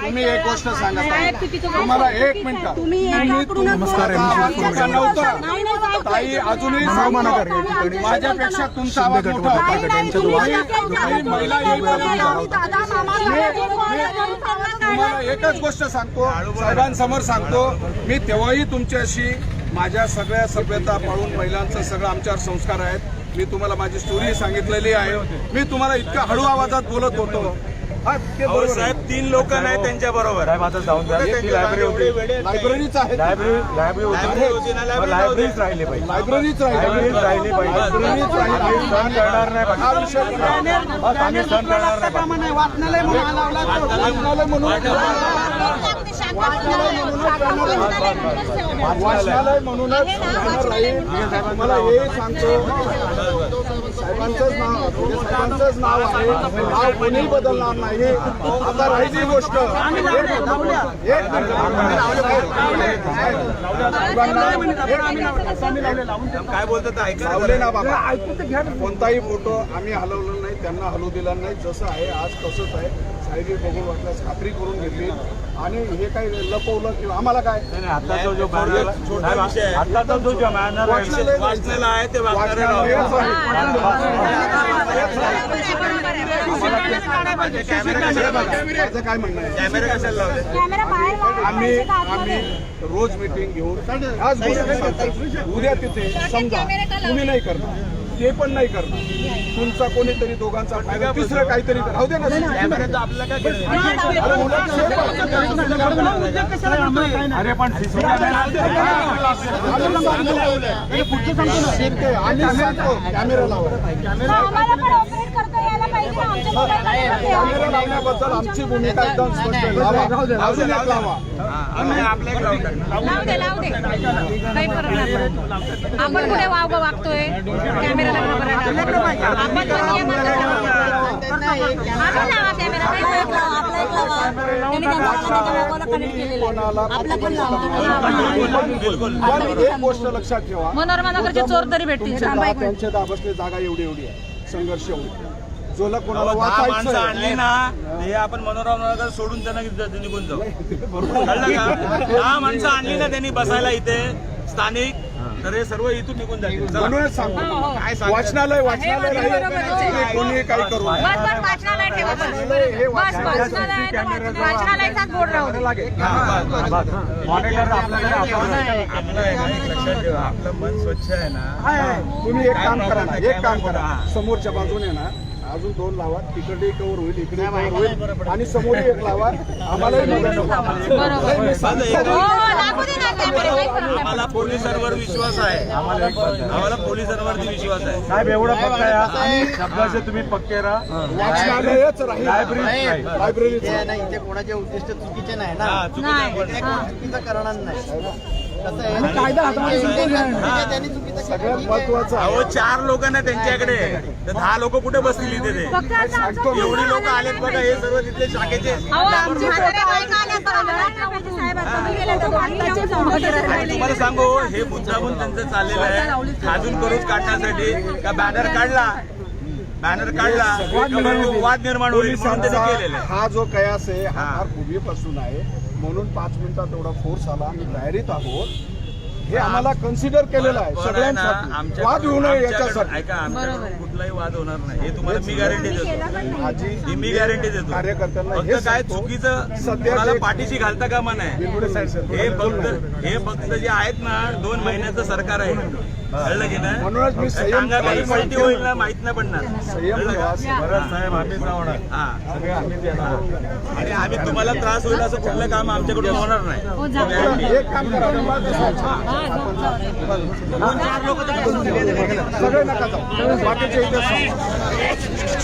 तुम्ही एक गोष्ट सांगा. तुम्हाला एक मिनिट. नमस्कार. ताई अजूनही माझ्यापेक्षा तुमचा आवाज मोठा. तुम्हाला एकच गोष्ट सांगतो साहेबांसमोर सांगतो मी तेव्हाही तुमच्याशी माझ्या सगळ्या सभ्यता पाळून महिलांचं सगळं आमच्यावर संस्कार आहेत. मी तुम्हाला माझी स्टोरी सांगितलेली आहे. मी तुम्हाला इतक्या हळू आवाजात बोलत होतो. हा. साहेब तीन लोक नाही त्यांच्या बरोबर. साहेब आता जाऊन द्या. ती लायब्ररी होती. लायब्ररीच आहे. लायब्ररीच राहिली पाहिजे. लायब्ररीच राहिली पाहिजे. वाचनालय म्हणून. वाचनालय म्हणून वाचनालय म्हणूनच मला हे सांगतो. साहेबांचंच नाव म्हणजे साहेबांचंच नाव आहे. नाव कोणीही बदलणार नाही. आता राहिली गोष्ट. एक काय बोलतात लावले. ना बाबा. कोणताही फोटो आम्ही हलवलं नाही त्यांना हलवू दिला नाही. जसं आहे आज तसंच आहे. साहेबी बघून वाटल्यास खात्री करून घेतली. आणि हे काही लपवलं किंवा आम्हाला काय? जो विषय आहे. जो बॅनर ते काय म्हणणं आम्ही. आम्ही रोज मिटिंग घेऊन आज. उद्या तिथे समजा. तुम्ही नाही करणार. ते पण नाही करणार तुमचा कोणीतरी दोघांचा फायदा तिसरं काहीतरी राहू दे ना कॅमेरा तर आपल्याला काय करायचं? अरे मुलांना अरे पण CCTV आम्ही सांगतो कॅमेरा लावा मग आम्हाला पण ऑपरेट करता यायला पाहिजे ना, आमच्या मुलांना पण कॅमेरा द्यावा. लावण्याबद्दल आमची भूमिका एकदम स्पष्ट आहे लावा. अजून एक लावा आम्ही आपल्या इकडे लावून टाकू. लावू दे लावू दे काही फरक नाही पडत. आपण कुठे वाव वागतोय? आपण पण नियमाचं लावा कॅमेरा काही फरक पण एक गोष्ट लक्षात ठेवा मनोरमा नगरचे चोर तरी भेटतील त्यांच्या दाबसली जागा एवढी एवढी आहे संघर्ष एवढी जोला कोणाला अहो, दहा माणसं वाचायचं आणली ना हे आपण मनोरम नगर सोडून त्यांना इथं निघून जाऊ. कळलं का? दहा माणसं आणली ना त्यांनी बसायला इथे स्थानिक. तर हे सर्व इथून निघून जातील. चला. म्हणूनच सांगतो. काय सांगायचं? वाचनालय वाचनालय राहील कोणी काही करू नये. बस बस वाचनालय ठेवा बस. वाचनालय हे बस वाचनालय वाचनालय तर वाचनालय. वाचनालयाचाच बोर्ड राहू दे. मॉनिटर आपल्याकडे आपण- आपलं आहे ना, एक लक्षात ठेवा. आपलं मन स्वच्छ आहे ना. तुम्ही एक काम करा ना एक काम करा. हा. समोरच्या बाजूने ना अजून दोन लावा तिकडे कवर होईल इकडे कवर होईल. आणि समोर एक लावा. हो नाही आम्हाला पोलिसांवर विश्वास आहे. आम्हाला पोलिसांवरती विश्वास आहे. साहेब एवढं पक्क आहे. शब्दाचे तुम्ही पक्के इथे कोणाचे उद्दिष्ट चुकीचे नाही ना. हा, चुकीचं करणार नाही. हा. सगळ्यात महत्वाचं अहो चार लोक ना त्यांच्याकडे. तर दहा लोक कुठे बसतील इथे ते? एवढी लोक आलेत बघा हे सर्व तिथले शाखेचे. तुम्हाला सांगू हे मुद्दामून त्यांचं चाललेलं आहे. खाजून करूच काढण्यासाठी का बॅनर काढला? बॅनर काढला वाद निर्माण होईल हा जो कयास आहे हा पूर्वीपासून आहे. म्हणून पाच मिनिटात एवढा फोर्स आला. आम्ही तयारीत आहोत. हे आम्हाला कन्सिडर केलेलं आहे. आहे सगळ्यांसाठी. वाद होऊ नये याच्यासाठी. कुठलाही वाद होणार नाही. हे तुम्हाला मी गॅरंटी देतो. ही मी गॅरंटी देतो. कार्यकर्त्यांना हे फक्त काय चुकीचं सध्या पाठीशी घालता कामा नाही बिलकुल साईड सर. हे फक्त हे फक्त जे आहेत ना दोन महिन्याचं सरकार आहे. कळलं की नाही म्हणूनच मी संयम पलटी होईल ना माहीत नाही पडणार. संयम का? साहेब आम्हीच हा. आणि आम्ही तुम्हाला त्रास होईल असं कुठलं काम आमच्याकडून होणार नाही. एक काम करा सगळे नका जाऊ बाकीचे इथे सांगा.